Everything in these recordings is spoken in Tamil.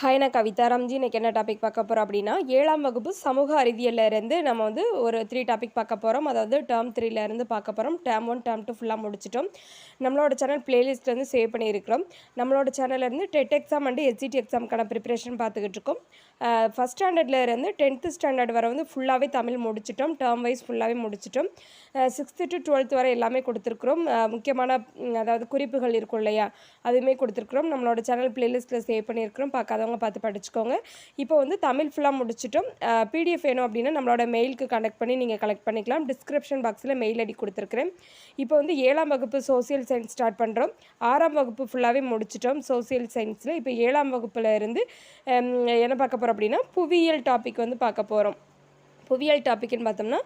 ஹாய் நான் கவிதா ராம்ஜி இன்றைக்கி என்ன டாபிக் பார்க்க போகிறோம் அப்படின்னா ஏழாம் வகுப்பு சமூக அறிவியல்ல இருந்து நம்ம வந்து ஒரு த்ரீ டாபிக் பார்க்க போகிறோம் அதாவது டேர்ம் த்ரீலேருந்து பார்க்க போகிறோம் டேர்ம் ஒன் டேர்ம் டூ ஃபுல்லாக முடிச்சிட்டோம். நம்மளோட சேனல் பிளேலிஸ்ட் வந்து சேவ் பண்ணியிருக்கிறோம். நம்மளோட சேனல்ல இருந்து டெட் எக்ஸாம் அண்டு எஸ்சிடி எக்ஸாம்க்கான ப்ரிப்பரேஷன் பார்த்துக்கிட்டு இருக்கோம். ஃபஸ்ட் ஸ்டாண்டர்ட்லேருந்து டென்த்து ஸ்டாண்டர்ட் வரை வந்து ஃபுல்லாகவே தமிழ் முடிச்சிட்டோம். டேர்ம் வைஸ் ஃபுல்லாகவே முடிச்சிட்டோம். சிக்ஸ்த்து டு டுவெல்த் வரை எல்லாமே கொடுத்துருக்குறோம். முக்கியமான அதாவது குறிப்புகள் இருக்கும் இல்லையா அதுவுமே கொடுத்துருக்குறோம். நம்மளோட சேனல் பிளேலிஸ்ட்டில் சேவ் பண்ணியிருக்கிறோம். பார்க்காதவங்க பார்த்து படிச்சுக்கோங்க. இப்போ வந்து தமிழ் ஃபுல்லாக முடிச்சிட்டோம். பிடிஎஃப் வேணும் அப்படின்னா நம்மளோட மெயிலுக்கு கனெக்ட் பண்ணி நீங்கள் கலெக்ட் பண்ணிக்கலாம். டிஸ்கிரிப்ஷன் பாக்ஸில் மெயில் ஐடி கொடுத்துருக்குறேன். இப்போ வந்து ஏழாம் வகுப்பு சோசியல் சயின்ஸ் ஸ்டார்ட் பண்ணுறோம் ஆறாம் வகுப்பு ஃபுல்லாகவே முடிச்சிட்டோம் சோசியல் சயின்ஸில் இப்போ ஏழாம் வகுப்பில் இருந்து என்ன பார்க்க போகிறோம் அப்படின்னா புவியியல் டாபிக் வந்து பார்க்க போகிறோம் புவியியல் டாபிக்னு பார்த்தோம்னா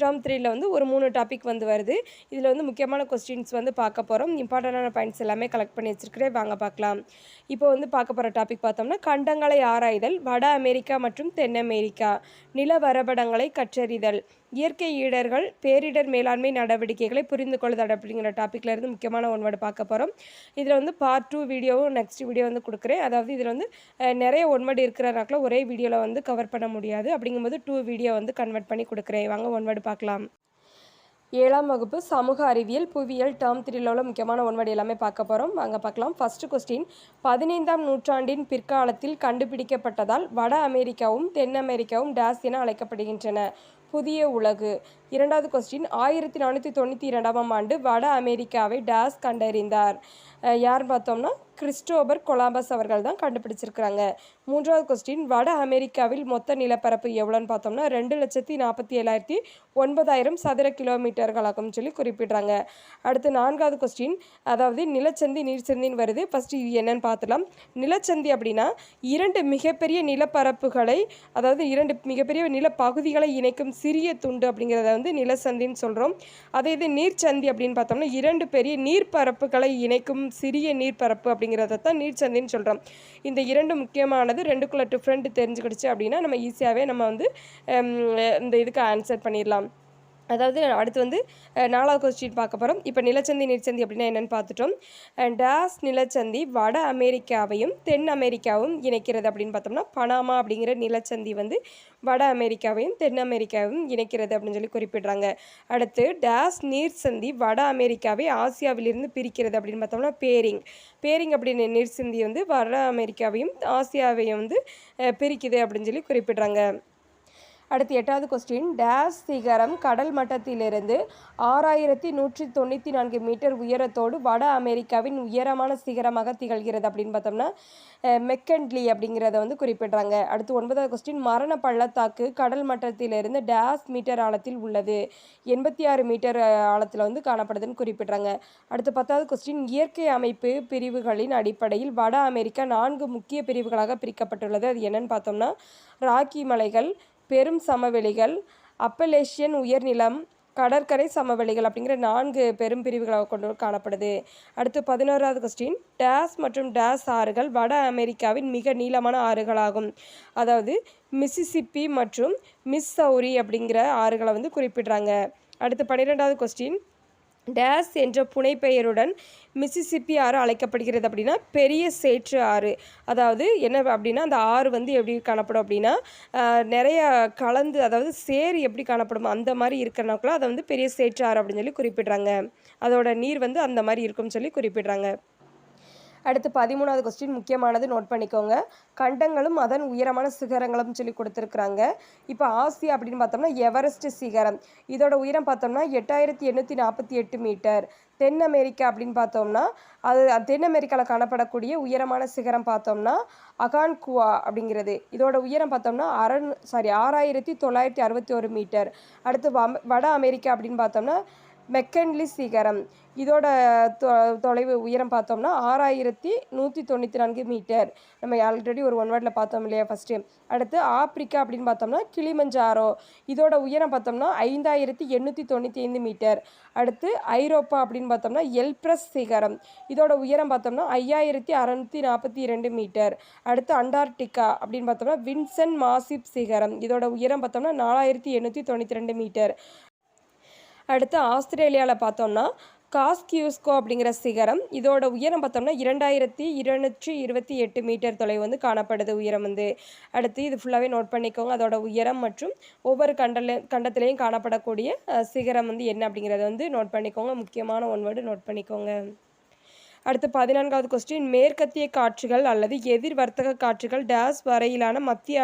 டேர்ம் த்ரீயில் வந்து ஒரு மூணு டாபிக் வந்து வருது. இதில் வந்து முக்கியமான கொஸ்டின்ஸ் வந்து பார்க்க போகிறோம் இம்பார்ட்டண்டான பாயிண்ட்ஸ் எல்லாமே கலெக்ட் பண்ணி வச்சுருக்கிறேன். வாங்க பார்க்கலாம். இப்போ வந்து பார்க்க போகிற டாபிக் பார்த்தோம்னா கண்டங்களை ஆராய்தல் வட அமெரிக்கா மற்றும் தென் அமெரிக்கா நில வரைபடங்களை கற்றறிதல். இயற்கை இடர்கள் பேரிடர் மேலாண்மை நடவடிக்கைகளை புரிந்து கொள்ளுதல் அப்படிங்கிற டாப்பிக்கில் இருந்து முக்கியமான ஒன்வேர்டு பார்க்க போகிறோம் இதில் வந்து பார்ட் டூ வீடியோவும் நெக்ஸ்ட் வீடியோ வந்து கொடுக்குறேன். அதாவது இதில் வந்து நிறைய ஒன்வேர்டு இருக்கிறனாக்கில் ஒரே வீடியோவில் வந்து கவர் பண்ண முடியாது. அப்படிங்கும்போது டூ வீடியோ வந்து கன்வெர்ட் பண்ணி கொடுக்குறேன். வாங்க ஒன்வேர்டு பார்க்கலாம். ஏழாம் வகுப்பு சமூக அறிவியல் புவியியல் டேர்ம் த்ரீல உள்ள முக்கியமான ஒன்வடி எல்லாமே பார்க்க போகிறோம் அங்கே பார்க்கலாம். ஃபர்ஸ்ட் கொஸ்டின் பதினைந்தாம் நூற்றாண்டின் பிற்காலத்தில் கண்டுபிடிக்கப்பட்டதால் வட அமெரிக்காவும் தென் அமெரிக்காவும் டேஸ் என அழைக்கப்படுகின்றன. புதிய உலகு. இரண்டாவது கொஸ்டின் ஆயிரத்தி நானூற்றி தொண்ணூற்றி இரண்டாம் ஆண்டு வட அமெரிக்காவை டேஸ் கண்டறிந்தார். யார் பார்த்தோம்னா கிறிஸ்டோபர் கொலாம்பஸ் அவர்கள் தான் கண்டுபிடிச்சிருக்கிறாங்க. மூன்றாவது கொஸ்டின் வட அமெரிக்காவில் மொத்த நிலப்பரப்பு எவ்வளோன்னு பார்த்தோம்னா ரெண்டு லட்சத்தி நாற்பத்தி ஏழாயிரத்தி ஒன்பதாயிரம் சதுர கிலோமீட்டர்களாகும் சொல்லி குறிப்பிடுறாங்க. அடுத்து நான்காவது கொஸ்டின் அதாவது நிலச்சந்தி நீர்ச்சந்தின்னு வருது. ஃபஸ்ட்டு இது என்னன்னு பார்த்துலாம் நிலச்சந்தி அப்படின்னா இரண்டு மிகப்பெரிய நிலப்பரப்புகளை அதாவது இரண்டு மிகப்பெரிய நிலப்பகுதிகளை இணைக்கும் சிறிய துண்டு அப்படிங்கிறத வந்து நிலச்சந்தின்னு சொல்கிறோம் அதே இது நீர்ச்சந்தி அப்படின்னு பார்த்தோம்னா இரண்டு பெரிய நீர்ப்பரப்புகளை இணைக்கும் சிறிய நீர்ப்பரப்பு அப்படிங்கிறத தான் நீர்ச்சந்தின்னு சொல்கிறோம் இந்த இரண்டு முக்கியமானது ரெண்டுக்குள்ள டிஃப்ரெண்ட் தெரிஞ்சுக்கிடுச்சு அப்படின்னா நம்ம ஈஸியாகவே நம்ம வந்து இந்த இதுக்கு ஆன்சர் பண்ணிடலாம். அதாவது அடுத்து வந்து நாலாவது கொஸ்டின் பார்க்க போகிறோம் இப்போ நிலச்சந்தி நீர்ச்சந்தி அப்படின்னா என்னென்னு பார்த்துட்டோம். டேஸ் நிலச்சந்தி வட அமெரிக்காவையும் தென் அமெரிக்காவும் இணைக்கிறது அப்படின்னு பார்த்தோம்னா பனாமா அப்படிங்கிற நிலச்சந்தி வந்து வட அமெரிக்காவையும் தென் அமெரிக்காவையும் இணைக்கிறது அப்படின்னு சொல்லி குறிப்பிடுறாங்க. அடுத்து டேஸ் நீர்ச்சந்தி வட அமெரிக்காவை ஆசியாவிலிருந்து பிரிக்கிறது அப்படின்னு பார்த்தோம்னா பேரிங். பேரிங் அப்படின்னு நீர்ச்சந்தி வந்து வட அமெரிக்காவையும் ஆசியாவையும் வந்து பிரிக்குது அப்படின்னு சொல்லி குறிப்பிடுறாங்க. அடுத்து எட்டாவது கொஸ்டின் டேஸ் சிகரம் கடல் மட்டத்திலிருந்து ஆறாயிரத்தி நூற்றி தொண்ணூற்றி நான்கு மீட்டர் உயரத்தோடு வட அமெரிக்காவின் உயரமான சிகரமாக திகழ்கிறது அப்படின்னு பார்த்தோம்னா மெக்கன்ட்லி அப்படிங்கிறத வந்து குறிப்பிடுறாங்க. அடுத்து ஒன்பதாவது கொஸ்டின் மரண பள்ளத்தாக்கு கடல் மட்டத்திலிருந்து டேஸ் மீட்டர் ஆழத்தில் உள்ளது. எண்பத்தி ஆறு மீட்டர் ஆழத்தில் வந்து காணப்படுதுன்னு குறிப்பிடுறாங்க. அடுத்து பத்தாவது கொஸ்டின் இயற்கை அமைப்பு பிரிவுகளின் அடிப்படையில் வட அமெரிக்கா நான்கு முக்கிய பிரிவுகளாக பிரிக்கப்பட்டுள்ளது. அது என்னன்னு பார்த்தோம்னா ராக்கி மலைகள் பெரும் சமவெளிகள் அப்பலேஷியன் உயர்நிலம் கடற்கரை சமவெளிகள் அப்படிங்கிற நான்கு பெரும் பிரிவுகளாக கொண்டு காணப்படுது. அடுத்து பதினோராவது கொஸ்டின் டேஸ் மற்றும் டேஸ் ஆறுகள் வட அமெரிக்காவின் மிக நீளமான ஆறுகளாகும். அதாவது மிசிசிப்பி மற்றும் மிஸ் சௌரி அப்படிங்கிற ஆறுகளை வந்து குறிப்பிடுறாங்க. அடுத்து பன்னிரெண்டாவது கொஸ்டின் டேஸ் என்ற புனைப்பெயருடன் மிசிசிப்பி ஆறு அழைக்கப்படுகிறது அப்படின்னா பெரிய சேற்று ஆறு. அதாவது என்ன அப்படின்னா அந்த ஆறு வந்து எப்படி காணப்படும் அப்படின்னா நிறைய கலந்து அதாவது சேர் எப்படி காணப்படும் அந்த மாதிரி இருக்கிறனாக்குள்ள அதை வந்து பெரிய சேற்று ஆறு அப்படின்னு சொல்லி குறிப்பிடுறாங்க. அதோட நீர் வந்து அந்த மாதிரி இருக்கும்னு சொல்லி குறிப்பிடுறாங்க. அடுத்து பதிமூணாவது கொஸ்டின் முக்கியமானது நோட் பண்ணிக்கோங்க. கண்டங்களும் அதன் உயரமான சிகரங்களும் சொல்லி கொடுத்துருக்குறாங்க. இப்போ ஆசியா அப்படின்னு பார்த்தோம்னா எவரெஸ்ட் சிகரம். இதோட உயரம் பார்த்தோம்னா எட்டாயிரத்தி எண்ணூற்றி நாற்பத்தி எட்டு மீட்டர் தென் அமெரிக்கா அப்படின்னு பார்த்தோம்னா அது தென் அமெரிக்காவில் காணப்படக்கூடிய உயரமான சிகரம் பார்த்தோம்னா அகான்குவா அப்படிங்கிறது. இதோட உயரம் பார்த்தோம்னா அரண் சாரி ஆறாயிரத்தி தொள்ளாயிரத்தி அறுபத்தி ஒரு மீட்டர் அடுத்து வம்- வட அமெரிக்கா அப்படின்னு பார்த்தோம்னா மெக்கன்லி சிகரம். இதோட தொ தொலைவு உயரம் பார்த்தோம்னா ஆறாயிரத்தி நூற்றி தொண்ணூற்றி நான்கு மீட்டர். நம்ம ஆல்ரெடி ஒரு ஒன் வேர்டில் பார்த்தோம் இல்லையா ஃபஸ்ட்டு அடுத்து ஆப்பிரிக்கா அப்படின்னு பார்த்தோம்னா கிளிமஞ்சாரோ. இதோட உயரம் பார்த்தோம்னா ஐந்தாயிரத்தி எண்ணூற்றி தொண்ணூற்றி ஐந்து மீட்டர். அடுத்து ஐரோப்பா அப்படின்னு பார்த்தோம்னா எல்ப்ரஸ் சிகரம். இதோட உயரம் பார்த்தோம்னா ஐயாயிரத்தி அறநூற்றி நாற்பத்தி இரண்டு மீட்டர். அடுத்து அண்டார்டிகா அப்படின்னு பார்த்தோம்னா வின்சென்ட் மாசிப் சிகரம். இதோட உயரம் பார்த்தோம்னா நாலாயிரத்தி எண்ணூற்றி தொண்ணூற்றி ரெண்டு மீட்டர். அடுத்து ஆஸ்திரேலியாவில் பார்த்தோம்னா காஸ்கியூஸ்கோ அப்படிங்கிற சிகரம். இதோட உயரம் பார்த்தோம்னா இரண்டாயிரத்தி இருநூற்றி இருபத்தி எட்டு மீட்டர் தொலைவு வந்து காணப்படுது உயரம் வந்து. அடுத்து இது ஃபுல்லாகவே நோட் பண்ணிக்கோங்க. அதோட உயரம் மற்றும் ஒவ்வொரு கண்டல கண்டத்திலையும் காணப்படக்கூடிய சிகரம் வந்து என்ன அப்படிங்கிறத வந்து நோட் பண்ணிக்கோங்க. முக்கியமான ஒன் வேர்டு நோட் பண்ணிக்கோங்க. அடுத்து பதினான்காவது கொஸ்டின் மேற்கத்திய காற்றுகள் அல்லது எதிர் வர்த்தக காற்றுகள் டேஸ் வரையிலான மத்திய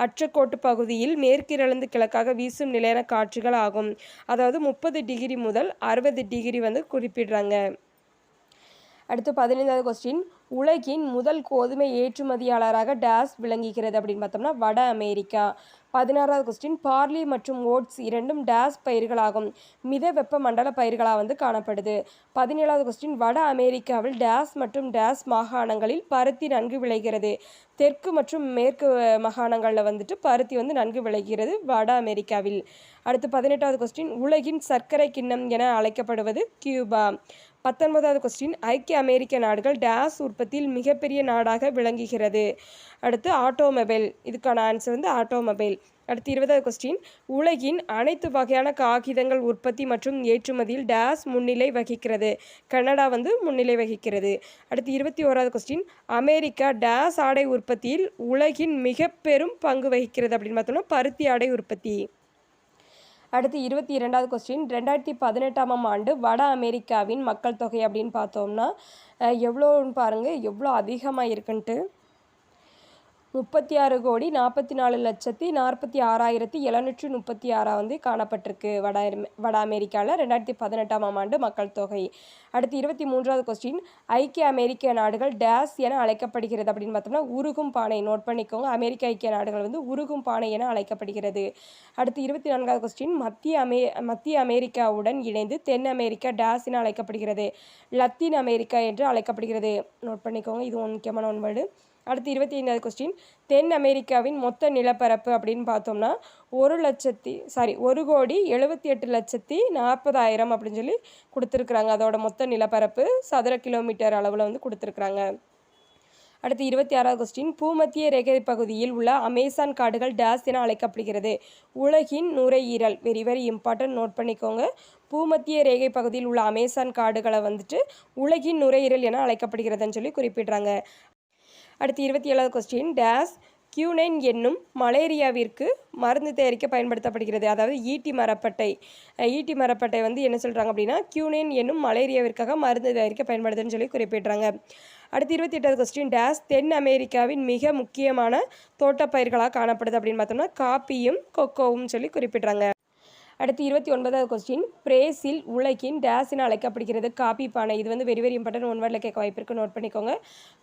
அற்றக்கோட்டு பகுதியில் மேற்கிலிருந்து கிழக்காக வீசும் நிலையான காற்றுகள் ஆகும். அதாவது முப்பது டிகிரி முதல் அறுபது டிகிரி வந்து குறிப்பிடுறாங்க. அடுத்து பதினைந்தாவது கொஸ்டின் உலகின் முதல் கோதுமை ஏற்றுமதியாளராக டேஸ் விளங்குகிறது அப்படின்னு பார்த்தோம்னா வட அமெரிக்கா. பதினாறாவது கொஸ்டின் பார்லி மற்றும் ஓட்ஸ் இரண்டும் டேஸ் பயிர்களாகும். மித வெப்ப மண்டல பயிர்களாக வந்து காணப்படுது. பதினேழாவது கொஸ்டின் வட அமெரிக்காவில் டேஸ் மற்றும் டேஸ் மாகாணங்களில் பருத்தி நன்கு விளைகிறது. தெற்கு மற்றும் மேற்கு மாகாணங்களில் வந்துட்டு பருத்தி வந்து நன்கு விளைகிறது வட அமெரிக்காவில். அடுத்து பதினெட்டாவது கொஸ்டின் உலகின் சர்க்கரை கிண்ணம் என அழைக்கப்படுவது கியூபா. பத்தொன்பதாவது கொஸ்டின் ஐக்கிய அமெரிக்க நாடுகள் டேஸ் உற்பத்தியில் மிகப்பெரிய நாடாக விளங்குகிறது. அடுத்து ஆட்டோமொபைல். இதுக்கான ஆன்சர் வந்து ஆட்டோமொபைல். அடுத்து இருபதாவது கொஸ்டின் உலகின் அனைத்து வகையான காகிதங்கள் உற்பத்தி மற்றும் ஏற்றுமதியில் டேஸ் முன்னிலை வகிக்கிறது. கனடா வந்து முன்னிலை வகிக்கிறது. அடுத்து இருபத்தி ஓராவது கொஸ்டின் அமெரிக்கா டேஸ் ஆடை உற்பத்தியில் உலகின் மிக பெரும் பங்கு வகிக்கிறது அப்படின்னு பார்த்தோம்னா பருத்தி ஆடை உற்பத்தி. அடுத்து இருபத்தி இரண்டாவது கொஸ்டின் ரெண்டாயிரத்தி பதினெட்டாம் ஆண்டு வட அமெரிக்காவின் மக்கள் தொகை அப்படின்னு பார்த்தோம்னா எவ்வளோன்னு பாருங்கள் எவ்வளோ அதிகமாக இருக்குன்ட்டு முப்பத்தி ஆறு கோடி நாற்பத்தி நாலு லட்சத்தி நாற்பத்தி ஆறாயிரத்தி எழுநூற்றி முப்பத்தி ஆறாக வந்து காணப்பட்டிருக்கு. வட வட அமெரிக்காவில் ரெண்டாயிரத்தி பதினெட்டாம் ஆண்டு மக்கள் தொகை. அடுத்து இருபத்தி மூன்றாவது கொஸ்டின் ஐக்கிய அமெரிக்க நாடுகள் டேஸ் என அழைக்கப்படுகிறது அப்படின்னு பார்த்தோம்னா உருகும் பானை. நோட் பண்ணிக்கோங்க. அமெரிக்க ஐக்கிய நாடுகள் வந்து உருகும் பானை என அழைக்கப்படுகிறது. அடுத்து இருபத்தி நான்காவது கொஸ்டின் மத்திய அமே மத்திய அமெரிக்காவுடன் இணைந்து தென் அமெரிக்கா டேஸ் என அழைக்கப்படுகிறது. லத்தீன் அமெரிக்கா என்று அழைக்கப்படுகிறது. நோட் பண்ணிக்கோங்க. இது ஒரு முக்கியமான ஒன்பது அடுத்து இருபத்தி ஐந்தாவது கொஸ்டின் தென் அமெரிக்காவின் மொத்த நிலப்பரப்பு அப்படின்னு பார்த்தோம்னா ஒரு லட்சத்தி சாரி ஒரு கோடி எழுபத்தி எட்டு லட்சத்தி நாற்பதாயிரம் அப்படின்னு சொல்லி கொடுத்துருக்குறாங்க. அதோட மொத்த நிலப்பரப்பு சதுர கிலோமீட்டர் அளவில் வந்து கொடுத்துருக்குறாங்க. அடுத்து இருபத்தி ஆறாவது கொஸ்டின் பூமத்திய ரேகை பகுதியில் உள்ள அமேசான் காடுகள் டேஸ் என அழைக்கப்படுகிறது. உலகின் நுரையீரல் வெரி வெரி இம்பார்ட்டன்ட் நோட் பண்ணிக்கோங்க. பூமத்திய ரேகை பகுதியில் உள்ள அமேசான் காடுகளை வந்துட்டு உலகின் நுரையீரல் என அழைக்கப்படுகிறதுன்னு சொல்லி குறிப்பிடுறாங்க. அடுத்து இருபத்தி ஏழாவது கொஸ்டின் டேஸ் கியூனைன் என்னும் மலேரியாவிற்கு மருந்து தயாரிக்க பயன்படுத்தப்படுகிறது. அதாவது ஈட்டி மரப்பட்டை. ஈட்டி மரப்பட்டை வந்து என்ன சொல்கிறாங்க அப்படின்னா கியூனைன் என்னும் மலேரியாவிற்காக மருந்து தயாரிக்க பயன்படுதுன்னு சொல்லி குறிப்பிடுறாங்க. அடுத்து இருபத்தி எட்டாவது கொஸ்டின் டேஸ் தென் அமெரிக்காவின் மிக முக்கியமான தோட்டப்பயிர்களாக காணப்படுது அப்படின்னு பார்த்தோம்னா காப்பியும் கொக்கோவும் சொல்லி குறிப்பிடுறாங்க. அடுத்து இருபத்தி ஒன்பதாவது கொஸ்டின் பிரேசில் உலகின் டேஸ் அழைக்கப்படுகிறது. காப்பி பானை. இது வந்து வெரி வெரி இம்பார்ட்டன் ஒன் வேர்டில் கேட்க வாய்ப்பு இருக்குது நோட் பண்ணிக்கோங்க.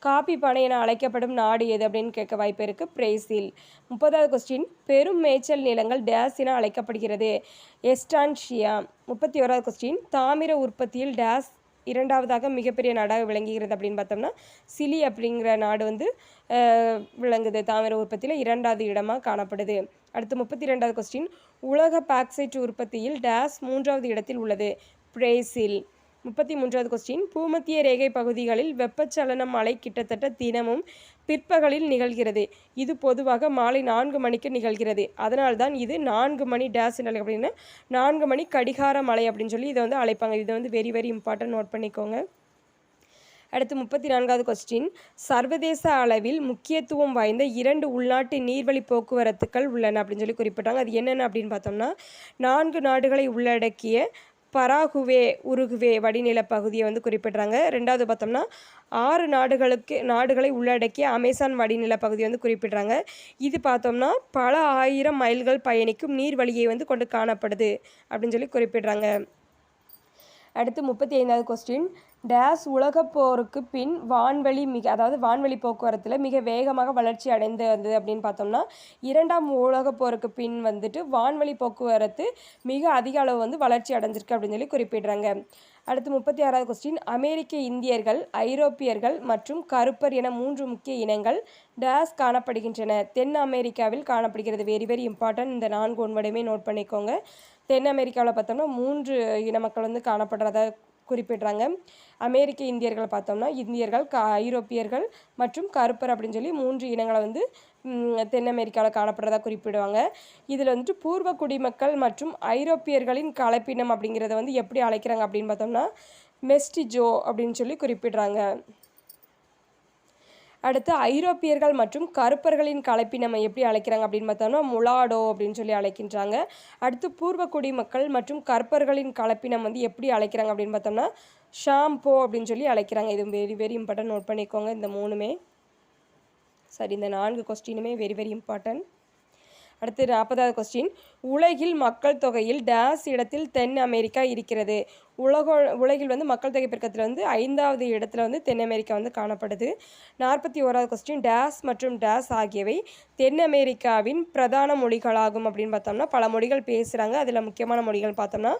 காப்பி பானை என அழைக்கப்படும் நாடு எது அப்படின்னு கேட்க வாய்ப்பு இருக்குது பிரேசில். முப்பதாவது கொஸ்டின் பெரும் மேய்ச்சல் நிலங்கள் டேஸ் என அழைக்கப்படுகிறது. எஸ்டான்ஷியா முப்பத்தி ஓராவது கொஸ்டின் தாமிர உற்பத்தியில் டேஸ் இரண்டாவதாக மிகப்பெரிய நாடாக விளங்குகிறது அப்படின்னு பார்த்தோம்னா சிலி அப்படிங்கிற நாடு வந்து விளங்குது. தாமிர உற்பத்தியில் இரண்டாவது இடமாக காணப்படுது. அடுத்து முப்பத்தி ரெண்டாவது கொஸ்டின் உலக பாக்சைட் உற்பத்தியில் டேஸ் மூன்றாவது இடத்தில் உள்ளது. பிரேசில். முப்பத்தி மூன்றாவது கொஸ்டின் பூமத்திய ரேகை பகுதிகளில் வெப்பச்சலன மழை கிட்டத்தட்ட தினமும் பிற்பகலில் நிகழ்கிறது. இது பொதுவாக மாலை நான்கு மணிக்கு நிகழ்கிறது. அதனால்தான் இது நான்கு மணி டேஸ் அப்படின்னு அப்படின்னா நான்கு மணி கடிகார மழை அப்படின்னு சொல்லி இதை வந்து அழைப்பாங்க. இதை வந்து வெரி வெரி இம்பார்ட்டன்ட் நோட் பண்ணிக்கோங்க. அடுத்து முப்பத்தி நான்காவது கொஸ்டின் சர்வதேச அளவில் முக்கியத்துவம் வாய்ந்த இரண்டு உள்நாட்டு நீர்வழி போக்குவரத்துக்கள் உள்ளன அப்படின்னு சொல்லி குறிப்பிட்டாங்க. அது என்னென்ன அப்படின்னு பார்த்தோம்னா நான்கு நாடுகளை உள்ளடக்கிய பராகுவே உருகுவே வடிநில பகுதியை வந்து குறிப்பிடுறாங்க. ரெண்டாவது பார்த்தோம்னா ஆறு நாடுகளுக்கு நாடுகளை உள்ளடக்கிய அமேசான் வடிநில பகுதி வந்து குறிப்பிடுறாங்க. இது பார்த்தோம்னா பல ஆயிரம் மைல்கள் பயணிக்கும் நீர் வழியை வந்து கொண்டு காணப்படுது அப்படின்னு சொல்லி குறிப்பிடுறாங்க. அடுத்து முப்பத்தி ஐந்தாவது கொஸ்டின் டேஸ் உலகப் போருக்கு பின் வான்வெளி மிக அதாவது வான்வெளி போக்குவரத்தில் மிக வேகமாக வளர்ச்சி அடைந்து வந்தது அப்படின்னு பார்த்தோம்னா இரண்டாம் உலகப் போருக்கு பின் வந்துட்டு வான்வெளி போக்குவரத்து மிக அதிக அளவு வந்து வளர்ச்சி அடைஞ்சிருக்கு அப்படின்னு சொல்லி குறிப்பிடுறாங்க. அடுத்து முப்பத்தி ஆறாவது கொஸ்டின் அமெரிக்க இந்தியர்கள் ஐரோப்பியர்கள் மற்றும் கருப்பர் என மூன்று முக்கிய இனங்கள் டேஸ் காணப்படுகின்றன. தென் அமெரிக்காவில் காணப்படுகிறது. வெரி வெரி இம்பார்ட்டன்ட் இந்த நான்கு ஒன்படையுமே நோட் பண்ணிக்கோங்க. தென் அமெரிக்காவில் பார்த்தோம்னா மூன்று இன மக்கள் வந்து காணப்படுறதா குறிப்பிடுறாங்க. அமெரிக்க இந்தியர்கள் பார்த்தோம்னா இந்தியர்கள் க ஐரோப்பியர்கள் மற்றும் கருப்பர் அப்படின்னு சொல்லி மூன்று இனங்களை வந்து தென் அமெரிக்காவில் காணப்படுறதா குறிப்பிடுவாங்க. இதில் வந்துட்டு பூர்வ குடிமக்கள் மற்றும் ஐரோப்பியர்களின் கலப்பினம் அப்படிங்கிறத வந்து எப்படி அழைக்கிறாங்க அப்படின்னு பார்த்தோம்னா மெஸ்டிஜோ அப்படின்னு சொல்லி குறிப்பிடுறாங்க. அடுத்து ஐரோப்பியர்கள் மற்றும் கருப்பர்களின் கலப்பினம் எப்படி அழைக்கிறாங்க அப்படின்னு பார்த்தோம்னா முலாடோ அப்படின்னு சொல்லி அழைக்கின்றாங்க. அடுத்து பூர்வ குடிமக்கள் மற்றும் கருப்பர்களின் கலப்பினம் வந்து எப்படி அழைக்கிறாங்க அப்படின்னு பார்த்தோம்னா ஷாம்போ அப்படின்னு சொல்லி அழைக்கிறாங்க. இது வெரி வெரி இம்பார்ட்டன்ட் நோட் பண்ணிக்கோங்க. இந்த மூணுமே. சரி இந்த நான்கு கொஸ்டினுமே வெரி வெரி இம்பார்ட்டன்ட் அடுத்து நாற்பதாவது கொஸ்டின் உலகில் மக்கள் தொகையில் டேஸ் இடத்தில் தென் அமெரிக்கா இருக்கிறது. உலக உலகில் வந்து மக்கள் தொகை பெருக்கத்தில் வந்து ஐந்தாவது இடத்துல வந்து தென் அமெரிக்கா வந்து காணப்படுது. நாற்பத்தி ஓராவது கொஸ்டின் டேஸ் மற்றும் டேஸ் ஆகியவை தென் அமெரிக்காவின் பிரதான மொழிகளாகும் அப்படின்னு பார்த்தோம்னா பல மொழிகள் பேசுகிறாங்க அதில் முக்கியமான மொழிகள் பார்த்தோம்னா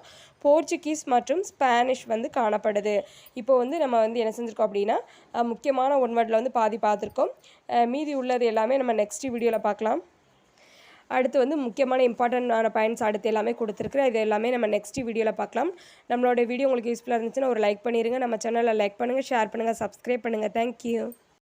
போர்ச்சுகீஸ் மற்றும் ஸ்பானிஷ் வந்து காணப்படுது. இப்போ வந்து நம்ம வந்து என்ன செஞ்சுருக்கோம் அப்படின்னா முக்கியமான ஒன் வேர்டில் வந்து பாதி பார்த்துருக்கோம். மீதி உள்ளது எல்லாமே நம்ம நெக்ஸ்ட் வீடியோவில் பார்க்கலாம். அடுத்து வந்து முக்கியமான இம்பார்ட்டண்டான பாயிண்ட்ஸ் அடுத்து எல்லாமே கொடுத்துருக்குறேன். இது எல்லாமே நம்ம நெக்ஸ்ட் வீடியோவில் பார்க்கலாம். நம்மளோட வீடியோ உங்களுக்கு யூஸ்ஃபுல்லாக இருந்துச்சுன்னா ஒரு லைக் பண்ணிடுங்க நம்ம சேனலில் லைக் பண்ணுங்கள் ஷேர் பண்ணுங்கள் சப்ஸ்கிரைப் பண்ணுங்கள் தேங்க்யூ